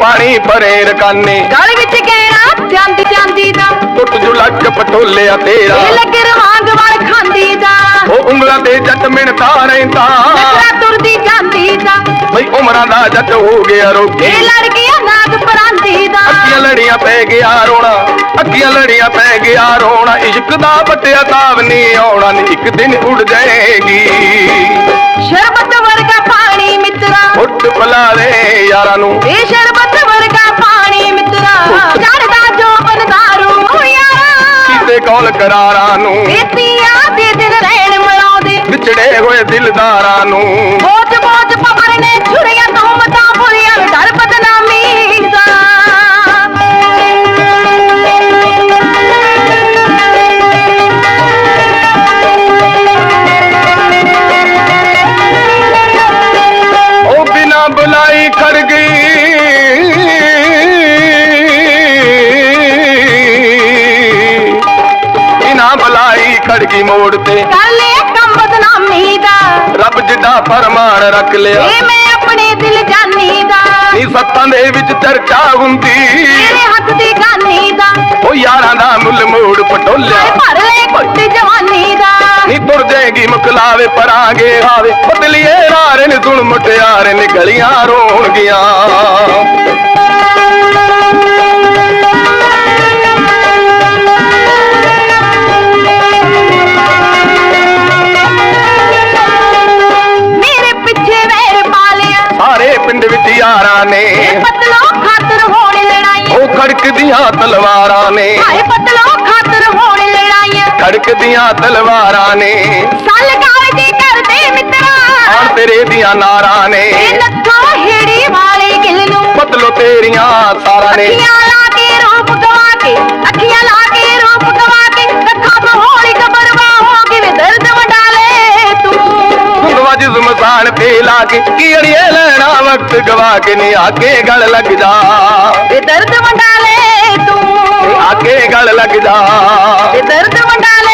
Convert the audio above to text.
ਪਾਣੀ ਭਰੇ ਰਕਾਨੇ। ਗਲ ਵਿੱਚ ਕਹਿਣਾ ਚਾਂਦੀ ਚਾਂਦੀ ਦਾ। ਟੁੱਟ ਜੂ ਲੱਕ ਪਟੋਲਿਆ ਤੇਰਾ। ਇਹ ਲੱਗੇ ਰਵਾਂਗ ਵਾਲ ਖਾਂਦੀ ਦਾ ਉਹ ਉਂਗਲਾਂ ਤੇ ਜੱਟ ਮਿਣਤਾ ਰਹਿੰਦਾ। ਉਮਰਾਂ ਦਾ ਜੱਟ ਹੋ ਗਿਆ ਰੋਗੀ। ਇਹ ਲੜਕੀਆਂ ਨਾਗ ਪਰਾਂਦੀ ਦਾ। ਅੱਖੀਆਂ ਲੜੀਆਂ ਪੈ ਗਿਆ ਰੋਣਾ ਅੱਖੀਆਂ ਲੜੀਆਂ ਪੈ ਗਿਆ ਰੋਣਾ। ਇਸ਼ਕ ਦਾ ਬਟਿਆ ਤਾਵ ਨਹੀਂ ਆਉਣਾ ਨੀ ਇੱਕ ਦਿਨ ਉੜ ਜਾਏਗੀ। ਸ਼ਰਬਤ ਵਰਗਾ ਪਾਣੀ ਮਿੱਤਰਾ। ਉੱਠ ਪਲਾਰੇ ਯਾਰਾਂ ਨੂੰ। ਇਹ ਸ਼ਰਬਤ ਵਰਗਾ ਪਾਣੀ ਮਿੱਤਰਾ। ਚੜਦਾ ਜੋ ਬਨਦਾਰੂ ਯਾਰਾ ਕੀਤੇ ਕੌਲ ਕਰਾਰਾਂ ਨੂੰ। ਬੇਤੀਆਂ ਦੇ ਦਿਨ ਰਹਿਣ ਮਲਾਉਂਦੇ। ਵਿਛੜੇ ਹੋਏ ਦਿਲਦਾਰਾਂ ਨੂੰ। ਬੁਲਾਈ ਖੜ ਗਈ ਬਿਨਾ ਬੁਲਾਈ ਖੜ ਗਈ ਮੋੜ ਤੇ। ਕਾਲੇ ਕੰਮ ਬਦਨਾਮੀ ਦਾ। ਰੱਬ ਜਿੱਡਾ ਫਰਮਾਨ ਰੱਖ ਲਿਆ। ਇਹ ਮੈਂ ਆਪਣੇ ਦਿਲ ਜਾਨੀ ਦਾ। ਨੀ ਸੱਤਾਂ ਦੇ ਵਿੱਚ ਚਰਚਾ ਹੁੰਦੀ। ਤੇਰੇ ਹੱਥ ਦੀ ਗਾਨੀ ਦਾ। ਉਹ ਯਾਰਾਂ ਦਾ ਮੁੱਲ ਮੋੜ ਪਟੋਲਿਆ। ਭਰ ਲੈ ਕੁੱਟ ਜਵਾਨੀ ਦਾ। ਨੀ ਤੁਰ ਜਾਏਗੀ ਮੁਕਲਾਵੇ ਪਰਾਂਗੇ ਹਾਵੇ ਬਦਲੀਏ ਨਾਰੇ ਨੇ ਸੁਣ ਮੁਟਿਆਰੇ ਨੇ ਗਲੀਆਂ ਪਾਲਿਆ। ਸਾਰੇ ਪਿੰਡ ਵਿੱਚ ਯਾਰਾਂ ਨੇ। ਇਹ ਪਤਲੋ ਖਾਤਰ ਹੋਣ ਲੜਾਈਆਂ। ਉਹ ਖੜਕਦੀਆਂ ਤਲਵਾਰਾਂ ਨੇ। ਹਾਏ ਪਤਲੋ ਖੜਕਦੀਆਂ ਤਲਵਾਰਾਂ ਨੇ। ਸੱਲ ਕਾਲਜੀ ਕਰਦੇ ਮਿੱਤਰਾ। ਆਣ ਤੇਰੇ ਦੀਆਂ ਨਾਰਾਂ ਨੇ। ਇਹ ਲੱਖਾਂ ਹੇੜੀ ਵਾਲੇ ਗਿੱਲ ਨੂੰ। ਬਦਲੋ ਤੇਰੀਆਂ ਸਾਰਾਂ ਨੇ। ਅੱਖੀਆਂ ਲਾ ਕੇ ਰੂਪ ਗਵਾ ਕੇ ਅੱਖੀਆਂ ਲਾ ਕੇ ਰੂਪ ਗਵਾ ਕੇ ਅੱਖਾਂ ਤੋਂ ਹੌਲੀ ਕਬਰਵਾ ਹੋ ਕਿਵੇਂ ਦਰਦ ਵਡਾਲੇ ਤੂੰ। ਗੁੰਦਵਾ ਜਿਸ ਮਸਾਨ ਤੇ ਲਾ ਕੇ ਕੀ ਅੜੀਏ ਲੈਣਾ ਵਕਤ ਗਵਾ ਕੇ ਨੀ ਆਗੇ ਗਲ ਲੱਗ ਜਾ। ਵੇ ਦਰਦ ਵਡਾਲੇ ਤੂੰ। ਨੀ ਆਗੇ ਗਲ ਲੱਗ ਜਾ। கருந்து கொண்டாலே